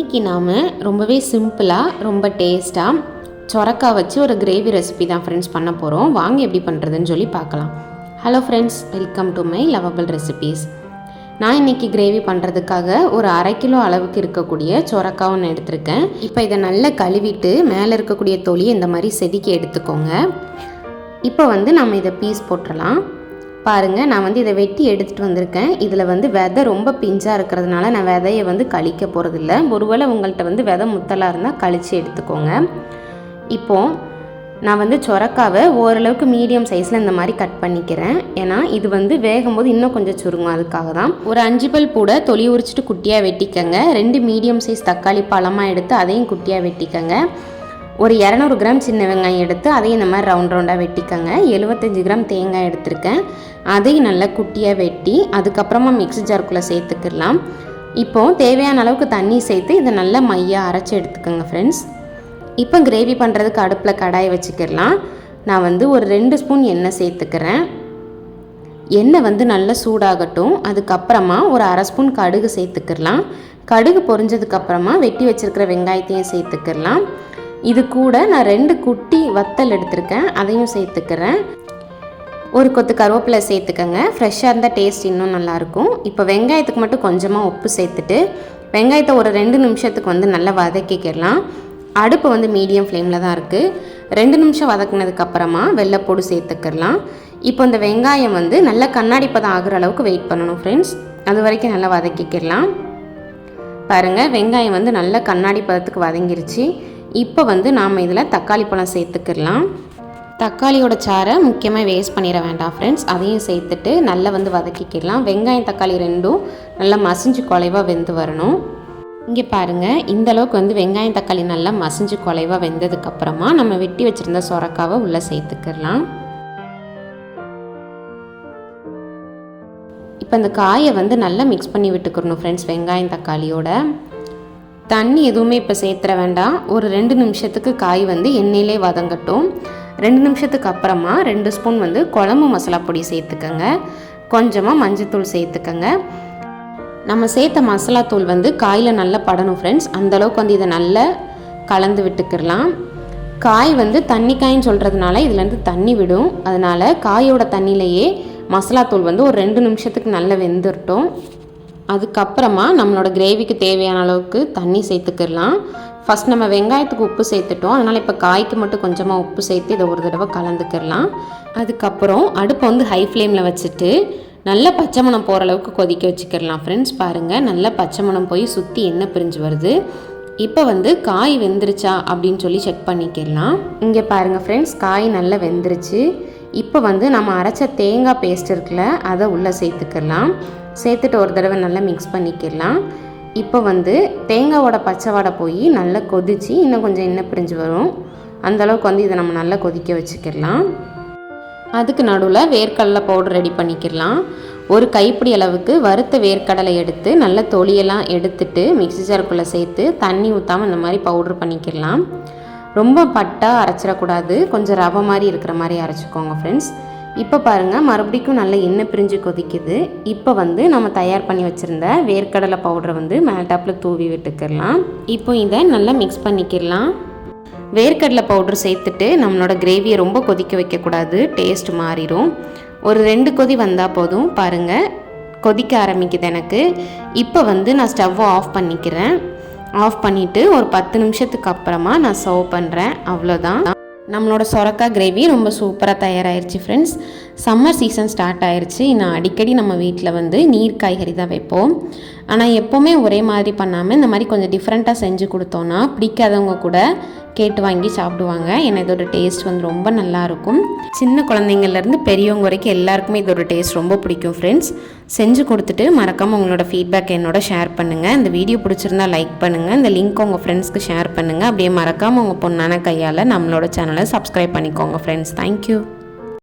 இன்றைக்கி நாம் ரொம்பவே சிம்பிளாக ரொம்ப டேஸ்ட்டாக சொரக்காய் வச்சு ஒரு கிரேவி ரெசிபி தான் ஃப்ரெண்ட்ஸ் பண்ண போகிறோம் வாங்க எப்படி பண்ணுறதுன்னு சொல்லி பார்க்கலாம். Hello friends welcome to my lovable recipes நான் இன்றைக்கி கிரேவி பண்ணுறதுக்காக ஒரு அரை கிலோ அளவுக்கு இருக்கக்கூடிய சொரக்காய் ஒன்று எடுத்திருக்கேன். இப்போ இதை நல்லா கழுவிட்டு மேலே இருக்கக்கூடிய தொலியை இந்த மாதிரி செதுக்கி எடுத்துக்கோங்க. இப்போ வந்து நம்ம இதை பீஸ் போட்டுடலாம் பாருங்கள் நான் வந்து இதை வெட்டி எடுத்துகிட்டு வந்திருக்கேன். இதில் வந்து விதை ரொம்ப பிஞ்சாக இருக்கிறதுனால நான் விதையை வந்து கழிக்க போகிறதில்ல ஒருவேளை உங்கள்கிட்ட வந்து விதை முத்தலாக இருந்தால் கழித்து எடுத்துக்கோங்க. இப்போது நான் வந்து சொரக்காவை ஓரளவுக்கு மீடியம் சைஸில் இந்த மாதிரி கட் பண்ணிக்கிறேன். ஏன்னா இது வந்து வேகும்போது இன்னும் கொஞ்சம் சுருங்கும் அதுக்காக தான். ஒரு அஞ்சு பல் பூட தொலி உரிச்சிட்டு குட்டியாக வெட்டிக்கங்க. ரெண்டு மீடியம் சைஸ் தக்காளி பழமாக எடுத்து அதையும் குட்டியாக வெட்டிக்கங்க. ஒரு இரநூறு கிராம் சின்ன வெங்காயம் எடுத்து அதையும் இந்த மாதிரி ரவுண்ட் ரவுண்டாக வெட்டிக்கோங்க. எழுபத்தஞ்சி கிராம் தேங்காய் எடுத்திருக்கேன். அதையும் நல்லா குட்டியாக வெட்டி அதுக்கப்புறமா மிக்ஸி ஜாருக்குள்ளே சேர்த்துக்கிடலாம் இப்போது தேவையான அளவுக்கு தண்ணி சேர்த்து இதை நல்லா மையாக அரைச்சி எடுத்துக்கோங்க ஃப்ரெண்ட்ஸ் இப்போ கிரேவி பண்ணுறதுக்கு அடுப்பில் கடாயை வச்சுக்கிடலாம். நான் வந்து ஒரு ரெண்டு ஸ்பூன் எண்ணெய் சேர்த்துக்கிறேன். எண்ணெய் வந்து நல்லா சூடாகட்டும். அதுக்கப்புறமா ஒரு அரை ஸ்பூன் கடுகு சேர்த்துக்கிடலாம். கடுகு பொரிஞ்சதுக்கப்புறமா வெட்டி வச்சுருக்கிற வெங்காயத்தையும் சேர்த்துக்கிடலாம். இது கூட நான் ரெண்டு குட்டி வத்தல் எடுத்திருக்கேன் அதையும் சேர்த்துக்கிறேன். ஒரு கொத்து கருவேப்பிலை சேர்த்துக்கங்க. ஃப்ரெஷ்ஷாக இருந்தால் டேஸ்ட் இன்னும் நல்லாயிருக்கும். இப்போ வெங்காயத்துக்கு மட்டும் கொஞ்சமாக உப்பு சேர்த்துட்டு வெங்காயத்தை ஒரு ரெண்டு நிமிஷத்துக்கு வந்து நல்லா வதக்கிக்கிடலாம். அடுப்பு வந்து மீடியம் ஃப்ளேமில் தான் இருக்குது ரெண்டு நிமிஷம் வதக்குனதுக்கப்புறமா வெள்ளைப்பூடு சேர்த்துக்கிடலாம். இப்போ இந்த வெங்காயம் வந்து நல்லா கண்ணாடி பதம் ஆகிற அளவுக்கு வெயிட் பண்ணணும் ஃப்ரெண்ட்ஸ் அது வரைக்கும் நல்லா வதக்கிக்கிடலாம். பாருங்கள் வெங்காயம் வந்து நல்லா கண்ணாடி பதத்துக்கு வதங்கிருச்சு. இப்போ வந்து நாம் இதில் தக்காளி பழம் சேர்த்துக்கிடலாம். தக்காளியோட சாரை முக்கியமாக வேஸ்ட் பண்ணிட வேண்டாம் ஃப்ரெண்ட்ஸ் அதையும் சேர்த்துட்டு நல்லா வந்து வதக்கிக்கிடலாம். வெங்காயம் தக்காளி ரெண்டும் நல்லா மசிஞ்சு குலைவாக வெந்து வரணும். இங்கே பாருங்கள் இந்தளவுக்கு வந்து வெங்காயம் தக்காளி நல்லா மசிஞ்சு குலைவாக வெந்ததுக்கப்புறமா நம்ம வெட்டி வச்சுருந்த சொரக்காவை உள்ளே சேர்த்துக்கிடலாம். இப்போ இந்த காயை வந்து நல்லா மிக்ஸ் பண்ணி விட்டுக்கிறணும் ஃப்ரெண்ட்ஸ் வெங்காயம் தக்காளியோட. தண்ணி எதுவுமே இப்போ சேர்த்துற வேண்டாம். ஒரு ரெண்டு நிமிஷத்துக்கு காய் வந்து எண்ணெயிலே வதங்கட்டும். ரெண்டு நிமிஷத்துக்கு அப்புறமா ரெண்டு ஸ்பூன் வந்து குழம்பு மசாலா பொடி சேர்த்துக்கோங்க. கொஞ்சமாக மஞ்சத்தூள் சேர்த்துக்கோங்க. நம்ம சேர்த்த மசாலா தூள் வந்து காயில் நல்லா படணும் ஃப்ரெண்ட்ஸ் அந்தளவுக்கு வந்து இதை நல்லா கலந்து விட்டுக்கிடலாம். காய் வந்து தண்ணி காயின்னு சொல்கிறதுனால இதுலேருந்து தண்ணி விடும். அதனால் காயோட தண்ணியிலையே மசாலா தூள் வந்து ஒரு ரெண்டு நிமிஷத்துக்கு நல்லா வெந்துடட்டும் அதுக்கப்புறமா நம்மளோட கிரேவிக்கு தேவையான அளவுக்கு தண்ணி சேர்த்துக்கிடலாம். ஃபஸ்ட் நம்ம வெங்காயத்துக்கு உப்பு சேர்த்துட்டோம். அதனால் இப்போ காய்க்கு மட்டும் கொஞ்சமாக உப்பு சேர்த்து இதை ஒரு தடவை கலந்துக்கிடலாம். அதுக்கப்புறம் அடுப்பை வந்து ஹை ஃப்ளேமில் வச்சுட்டு நல்ல பச்சை மணம் போகிற அளவுக்கு கொதிக்க வச்சுக்கிடலாம். ஃப்ரெண்ட்ஸ் பாருங்கள் நல்ல பச்சை மணம் போய் சுற்றி எண்ணெய் பிரிஞ்சு வருது. இப்போ வந்து காய் வெந்துருச்சா அப்படின்னு சொல்லி செக் பண்ணிக்கிடலாம். இங்கே பாருங்கள் ஃப்ரெண்ட்ஸ் காய் நல்லா வெந்துருச்சு. இப்போ வந்து நம்ம அரைச்ச தேங்காய் பேஸ்ட் இருக்குல்ல அதை உள்ளே சேர்த்துக்கலாம் சேர்த்துட்டு ஒரு தடவை நல்லா மிக்ஸ் பண்ணிக்கிடலாம். இப்போ வந்து தேங்காவோட பச்சை வாடை போய் நல்லா கொதித்து இன்னும் கொஞ்சம் எண்ணெய் பிரிஞ்சு வரும். அந்தளவுக்கு வந்து இதை நம்ம நல்லா கொதிக்க வச்சுக்கிடலாம். அதுக்கு நடுவில் வேர்க்கடலை பவுடர் ரெடி பண்ணிக்கிடலாம். ஒரு கைப்பிடி அளவுக்கு வறுத்த வேர்க்கடலை எடுத்து நல்ல தொலியெல்லாம் எடுத்துட்டு மிக்சி ஜாருக்குள்ளே சேர்த்து தண்ணி ஊற்றாமல் இந்த மாதிரி பவுட்ரு பண்ணிக்கிடலாம். ரொம்ப பட்டாக அரைச்சிடக்கூடாது. கொஞ்சம் ரவை மாதிரி இருக்கிற மாதிரி அரைச்சிக்கோங்க ஃப்ரெண்ட்ஸ் இப்போ பாருங்கள் மறுபடிக்கும் நல்ல எண்ணெய் பிரிஞ்சு கொதிக்குது. இப்போ வந்து நம்ம தயார் பண்ணி வச்சுருந்த வேர்க்கடலை பவுடரை வந்து மேல்டாப்பில் தூவி விட்டுக்கிடலாம். இப்போ இதை நல்லா மிக்ஸ் பண்ணிக்கிடலாம். வேர்க்கடலை பவுடர் சேர்த்துட்டு நம்மளோட கிரேவியை ரொம்ப கொதிக்க வைக்கக்கூடாது டேஸ்ட் மாறிடும். ஒரு ரெண்டு கொதி வந்தால் போதும். பாருங்கள் கொதிக்க ஆரம்பிக்குது எனக்கு. இப்போ வந்து நான் ஸ்டவ்வை ஆஃப் பண்ணிக்கிறேன். ஆஃப் பண்ணிவிட்டு ஒரு பத்து நிமிஷத்துக்கு அப்புறமா நான் சர்வ் பண்ணுறேன் அவ்வளோதான் நம்மளோட சொரக்காய் கிரேவி ரொம்ப சூப்பராக தயாராகிருச்சு ஃப்ரெண்ட்ஸ் சம்மர் சீசன் ஸ்டார்ட் ஆயிடுச்சு நான் அடிக்கடி நம்ம வீட்டில் வந்து நீர் காய்கறி தான் வைப்போம். ஆனால் எப்போவுமே ஒரே மாதிரி பண்ணாமல் இந்த மாதிரி கொஞ்சம் டிஃப்ரெண்ட்டாக செஞ்சு கொடுத்தோன்னா பிடிக்காதவங்க கூட கேட்டு வாங்கி சாப்பிடுவாங்க. ஏன்னா இதோட டேஸ்ட் வந்து ரொம்ப நல்லாயிருக்கும் சின்ன குழந்தைங்கள்லேருந்து பெரியவங்க வரைக்கும் எல்லாருக்குமே இதோட டேஸ்ட் ரொம்ப பிடிக்கும் ஃப்ரெண்ட்ஸ் செஞ்சு கொடுத்துட்டு மறக்காமல் உங்களோட ஃபீட்பேக் என்னோட ஷேர் பண்ணுங்கள் இந்த வீடியோ பிடிச்சிருந்தா லைக் பண்ணுங்கள் இந்த லிங்க் உங்கள் ஃப்ரெண்ட்ஸ்க்கு ஷேர் பண்ணுங்கள் அப்படியே மறக்காமல் உங்கள் பொண்ணான கையால் நம்மளோட சேனலை சப்ஸ்கிரைப் பண்ணிக்கோங்க ஃப்ரெண்ட்ஸ் தேங்க்யூ